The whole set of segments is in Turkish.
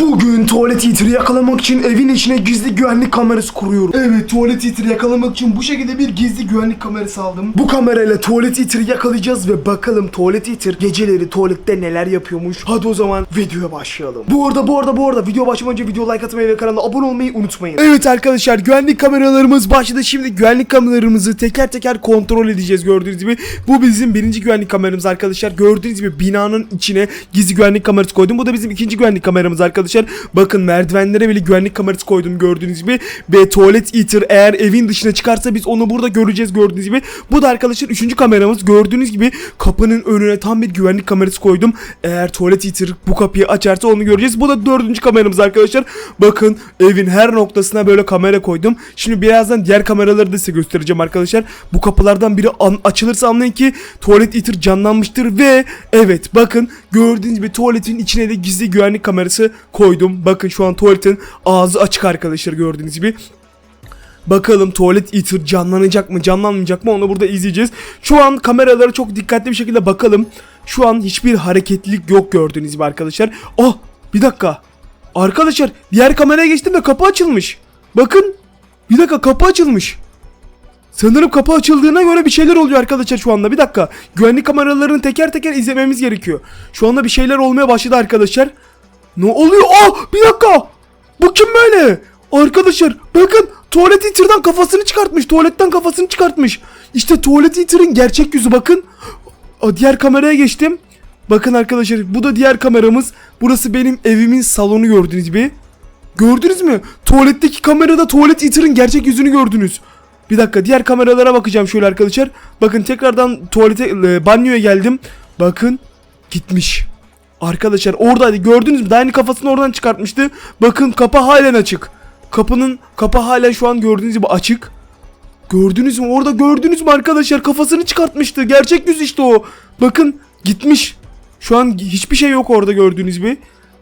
Bugün tuvalet itiri yakalamak için evin içine gizli güvenlik kamerası kuruyorum. Evet tuvalet itiri yakalamak için bu şekilde bir gizli güvenlik kamerası aldım. Bu kamerayla tuvalet itiri yakalayacağız ve bakalım tuvalet itir geceleri tuvalette neler yapıyormuş. Hadi o zaman videoya başlayalım. Bu arada bu arada bu arada video başlamadan önce video like atmayı ve kanala abone olmayı unutmayın. Evet arkadaşlar güvenlik kameralarımız başladı. Şimdi güvenlik kameralarımızı teker teker kontrol edeceğiz gördüğünüz gibi. Bu bizim birinci güvenlik kameramız arkadaşlar. Gördüğünüz gibi binanın içine gizli güvenlik kamerası koydum. Bu da bizim ikinci güvenlik kameramız arkadaşlar. Bakın merdivenlere bile güvenlik kamerası koydum gördüğünüz gibi. Ve tuvalet eater eğer evin dışına çıkarsa biz onu burada göreceğiz gördüğünüz gibi. Bu da arkadaşlar üçüncü kameramız. Gördüğünüz gibi kapının önüne tam bir güvenlik kamerası koydum. Eğer tuvalet eater bu kapıyı açarsa onu göreceğiz. Bu da dördüncü kameramız arkadaşlar. Bakın evin her noktasına böyle kamera koydum. Şimdi birazdan diğer kameraları da size göstereceğim arkadaşlar. Bu kapılardan biri an- açılırsa anlayın ki tuvalet eater canlanmıştır ve evet bakın gördüğünüz gibi tuvaletin içine de gizli güvenlik kamerası koydum. Bakın şu an tuvaletin ağzı açık arkadaşlar gördüğünüz gibi. Bakalım tuvalet eater canlanacak mı canlanmayacak mı onu burada izleyeceğiz. Şu an kameralara çok dikkatli bir şekilde bakalım. Şu an hiçbir hareketlilik yok gördüğünüz gibi arkadaşlar. Oh bir dakika. Arkadaşlar diğer kameraya geçtim ve kapı açılmış. Bakın bir dakika kapı açılmış. Sanırım kapı açıldığına göre bir şeyler oluyor arkadaşlar şu anda. Bir dakika. Güvenlik kameralarını teker teker izlememiz gerekiyor. Şu anda bir şeyler olmaya başladı arkadaşlar. Ne oluyor? Aa bir dakika. Bu kim böyle? Arkadaşlar bakın tuvalet eater'dan kafasını çıkartmış. Tuvaletten kafasını çıkartmış. İşte tuvalet eater'ın gerçek yüzü bakın. Aa, diğer kameraya geçtim. Bakın arkadaşlar bu da diğer kameramız. Burası benim evimin salonu gördüğünüz gibi. Gördünüz mü? Tuvaletteki kamerada tuvalet eater'ın gerçek yüzünü gördünüz. Bir dakika diğer kameralara bakacağım şöyle arkadaşlar. Bakın tekrardan tuvalete e, banyoya geldim. Bakın gitmiş. Arkadaşlar oradaydı gördünüz mü? Daha yeni kafasını oradan çıkartmıştı. Bakın kapı halen açık. Kapının kapı hala şu an gördüğünüz gibi açık. Gördünüz mü? Orada gördünüz mü arkadaşlar? Kafasını çıkartmıştı. Gerçek yüz işte o. Bakın gitmiş. Şu an hiçbir şey yok orada gördüğünüz gibi.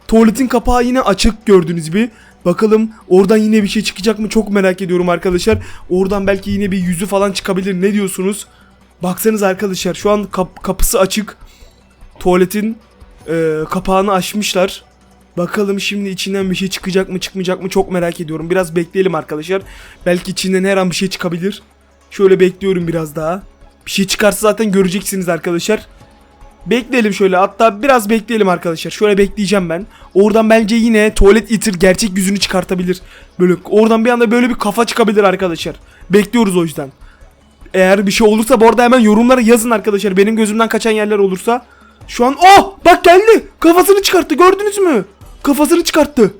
Tuvaletin kapağı yine açık gördüğünüz gibi. Bakalım oradan yine bir şey çıkacak mı çok merak ediyorum arkadaşlar. Oradan belki yine bir yüzü falan çıkabilir. Ne diyorsunuz? Baksanız arkadaşlar şu an kap- kapısı açık. Tuvaletin e, kapağını açmışlar. Bakalım şimdi içinden bir şey çıkacak mı çıkmayacak mı çok merak ediyorum. Biraz bekleyelim arkadaşlar. Belki içinden her an bir şey çıkabilir. Şöyle bekliyorum biraz daha. Bir şey çıkarsa zaten göreceksiniz arkadaşlar. Bekleyelim şöyle hatta biraz bekleyelim arkadaşlar. Şöyle bekleyeceğim ben. Oradan bence yine tuvalet eater gerçek yüzünü çıkartabilir. Böyle oradan bir anda böyle bir kafa çıkabilir arkadaşlar. Bekliyoruz o yüzden. Eğer bir şey olursa bu arada hemen yorumlara yazın arkadaşlar. Benim gözümden kaçan yerler olursa. Şu an oh bak geldi. Kafasını çıkarttı gördünüz mü? Kafasını çıkarttı.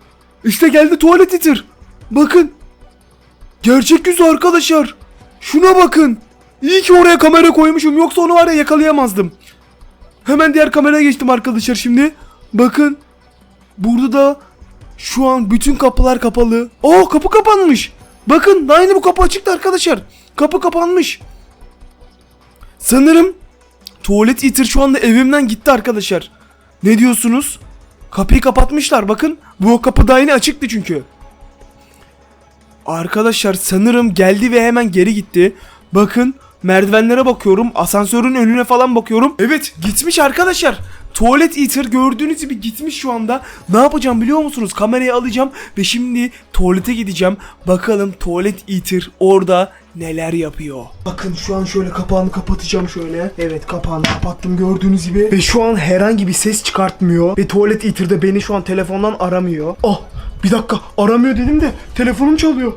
İşte geldi tuvalet eater. Bakın. Gerçek yüzü arkadaşlar. Şuna bakın. İyi ki oraya kamera koymuşum yoksa onu var ya yakalayamazdım. Hemen diğer kameraya geçtim arkadaşlar şimdi. Bakın. Burada da şu an bütün kapılar kapalı. Oo kapı kapanmış. Bakın daha yeni bu kapı açıktı arkadaşlar. Kapı kapanmış. Sanırım tuvalet eater şu anda evimden gitti arkadaşlar. Ne diyorsunuz? Kapıyı kapatmışlar bakın. Bu kapı daha yeni açıktı çünkü. Arkadaşlar sanırım geldi ve hemen geri gitti. Bakın merdivenlere bakıyorum. Asansörün önüne falan bakıyorum. Evet gitmiş arkadaşlar. Tuvalet eater gördüğünüz gibi gitmiş şu anda. Ne yapacağım biliyor musunuz? Kamerayı alacağım ve şimdi tuvalete gideceğim. Bakalım tuvalet eater orada neler yapıyor. Bakın şu an şöyle kapağını kapatacağım şöyle. Evet kapağını kapattım gördüğünüz gibi. Ve şu an herhangi bir ses çıkartmıyor. Ve tuvalet eater de beni şu an telefondan aramıyor. Oh bir dakika aramıyor dedim de telefonum çalıyor.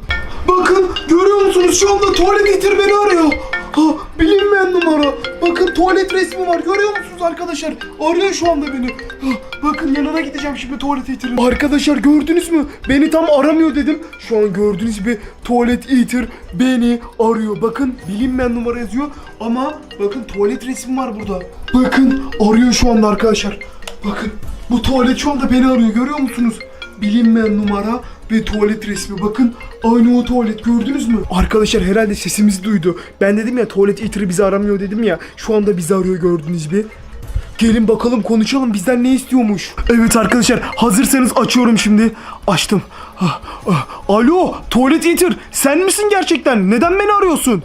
Bakın görüyor musunuz şu anda tuvalet eater beni arıyor. Ha bilinmeyen numara. Bakın tuvalet resmi var görüyor musunuz arkadaşlar? Arıyor şu anda beni. Ha, bakın yanına gideceğim şimdi tuvalet eater'ın. Arkadaşlar gördünüz mü? Beni tam aramıyor dedim. Şu an gördüğünüz gibi tuvalet eater beni arıyor. Bakın bilinmeyen numara yazıyor ama bakın tuvalet resmi var burada. Bakın arıyor şu anda arkadaşlar. Bakın bu tuvalet şu anda beni arıyor görüyor musunuz? Bilinmeyen numara ve tuvalet resmi bakın aynı o tuvalet gördünüz mü? Arkadaşlar herhalde sesimizi duydu. Ben dedim ya tuvalet eater'ı bizi aramıyor dedim ya. Şu anda bizi arıyor gördüğünüz gibi. Gelin bakalım konuşalım bizden ne istiyormuş. Evet arkadaşlar hazırsanız açıyorum şimdi. Açtım. Ah, ah. Alo tuvalet eater sen misin gerçekten? Neden beni arıyorsun?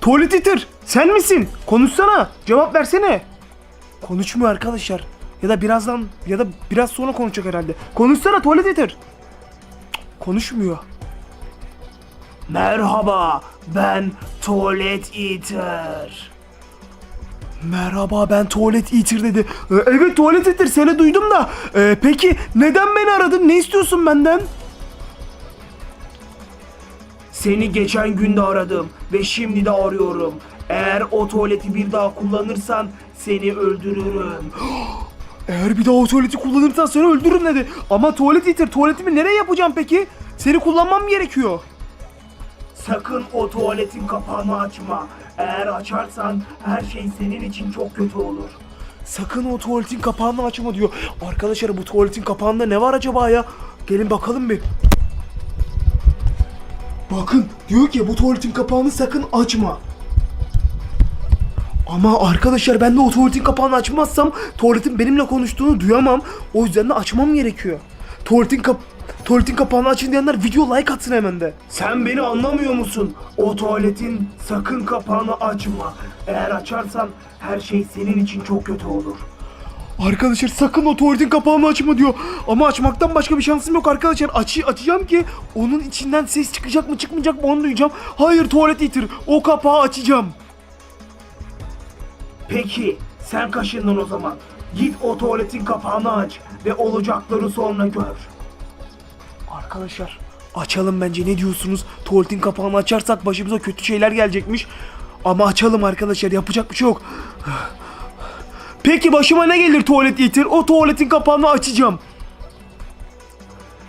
Tuvalet eater sen misin? Konuşsana cevap versene. Konuşmuyor arkadaşlar. Ya da birazdan ya da biraz sonra konuşacak herhalde. Konuşsana tuvalet eater. Konuşmuyor. Merhaba, ben Tuvalet Eater. Merhaba ben Tuvalet Eater dedi. Ee, evet Tuvalet Eater seni duydum da. Ee, peki neden beni aradın? Ne istiyorsun benden? Seni geçen gün de aradım ve şimdi de arıyorum. Eğer o tuvaleti bir daha kullanırsan seni öldürürüm. Eğer bir daha o tuvaleti kullanırsan seni öldürürüm dedi. Ama tuvalet itir. Tuvaletimi nereye yapacağım peki? Seni kullanmam gerekiyor. Sakın o tuvaletin kapağını açma. Eğer açarsan her şey senin için çok kötü olur. Sakın o tuvaletin kapağını açma diyor. Arkadaşlar bu tuvaletin kapağında ne var acaba ya? Gelin bakalım bir. Bakın diyor ki bu tuvaletin kapağını sakın açma. Ama arkadaşlar ben de o tuvaletin kapağını açmazsam tuvaletin benimle konuştuğunu duyamam. O yüzden de açmam gerekiyor. Tuvaletin kap Tuvaletin kapağını açın diyenler video like atsın hemen de. Sen beni anlamıyor musun? O tuvaletin sakın kapağını açma. Eğer açarsan her şey senin için çok kötü olur. Arkadaşlar sakın o tuvaletin kapağını açma diyor. Ama açmaktan başka bir şansım yok arkadaşlar. Açı açacağım ki onun içinden ses çıkacak mı çıkmayacak mı onu duyacağım. Hayır tuvalet itir. O kapağı açacağım. Peki sen kaşındın o zaman. Git o tuvaletin kapağını aç ve olacakları sonra gör. Arkadaşlar açalım bence ne diyorsunuz? Tuvaletin kapağını açarsak başımıza kötü şeyler gelecekmiş. Ama açalım arkadaşlar yapacak bir şey yok. Peki başıma ne gelir tuvalet getir? O tuvaletin kapağını açacağım.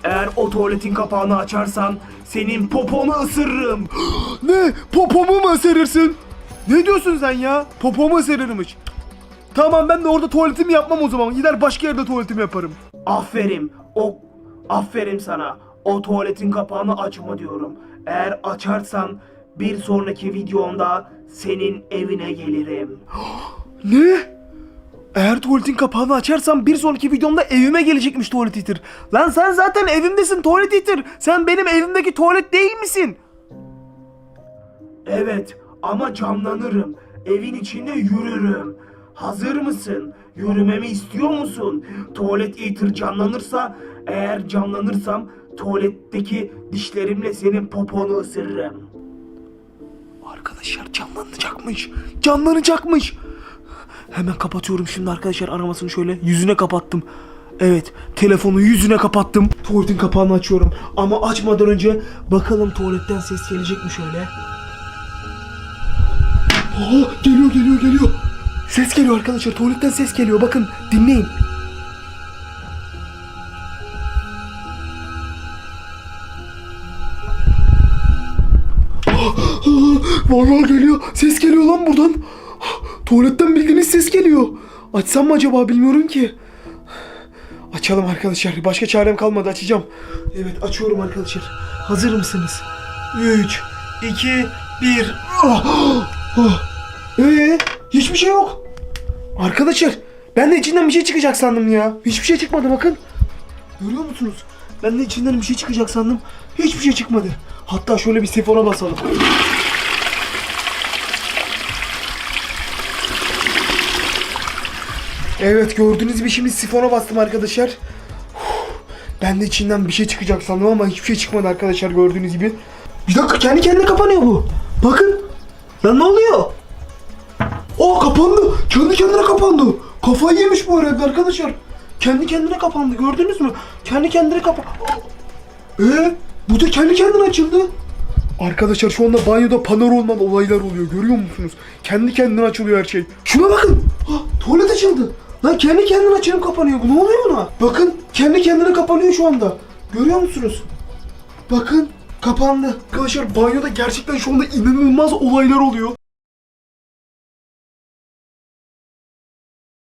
Eğer o tuvaletin kapağını açarsan senin poponu ısırırım. ne? Popomu mu ısırırsın? Ne diyorsun sen ya? Popomu ısırırmış. Tamam ben de orada tuvaletimi yapmam o zaman. Gider başka yerde tuvaletimi yaparım. Aferin. O aferin sana. O tuvaletin kapağını açma diyorum. Eğer açarsan bir sonraki videomda senin evine gelirim. ne? Eğer tuvaletin kapağını açarsam bir sonraki videomda evime gelecekmiş tuvalet itir. Lan sen zaten evimdesin tuvalet itir. Sen benim evimdeki tuvalet değil misin? Evet ama camlanırım. Evin içinde yürürüm. Hazır mısın? Yürümemi istiyor musun? Tuvalet eater canlanırsa eğer canlanırsam tuvaletteki dişlerimle senin poponu ısırırım. Arkadaşlar canlanacakmış. Canlanacakmış. Hemen kapatıyorum şimdi arkadaşlar aramasını şöyle yüzüne kapattım. Evet telefonu yüzüne kapattım. Tuvaletin kapağını açıyorum. Ama açmadan önce bakalım tuvaletten ses gelecek mi şöyle. Aa, geliyor geliyor geliyor. Ses geliyor arkadaşlar tuvaletten ses geliyor bakın dinleyin. Vallahi geliyor. Ses geliyor lan buradan. Tuvaletten bildiğiniz ses geliyor. Açsam mı acaba bilmiyorum ki. Açalım arkadaşlar. Başka çarem kalmadı açacağım. Evet açıyorum arkadaşlar. Hazır mısınız? 3, 2, 1. Eee hiçbir şey yok. Arkadaşlar ben de içinden bir şey çıkacak sandım ya. Hiçbir şey çıkmadı bakın. Görüyor musunuz? Ben de içinden bir şey çıkacak sandım. Hiçbir şey çıkmadı. Hatta şöyle bir sifona basalım. Evet gördüğünüz gibi şimdi sifona bastım arkadaşlar. Ben de içinden bir şey çıkacak sandım ama hiçbir şey çıkmadı arkadaşlar gördüğünüz gibi. Bir dakika kendi kendine kapanıyor bu. Bakın. Lan ne oluyor? Aa kapandı. Kendi kendine kapandı. Kafayı yemiş bu herhalde arkadaşlar. Kendi kendine kapandı gördünüz mü? Kendi kendine kapan... Ee, bu da kendi kendine açıldı. Arkadaşlar şu anda banyoda paranormal olaylar oluyor görüyor musunuz? Kendi kendine açılıyor her şey. Şuna bakın. Ha, tuvalet açıldı. Lan kendi kendine açılıp kapanıyor. Bu ne oluyor buna? Bakın kendi kendine kapanıyor şu anda. Görüyor musunuz? Bakın kapandı. Arkadaşlar banyoda gerçekten şu anda inanılmaz olaylar oluyor.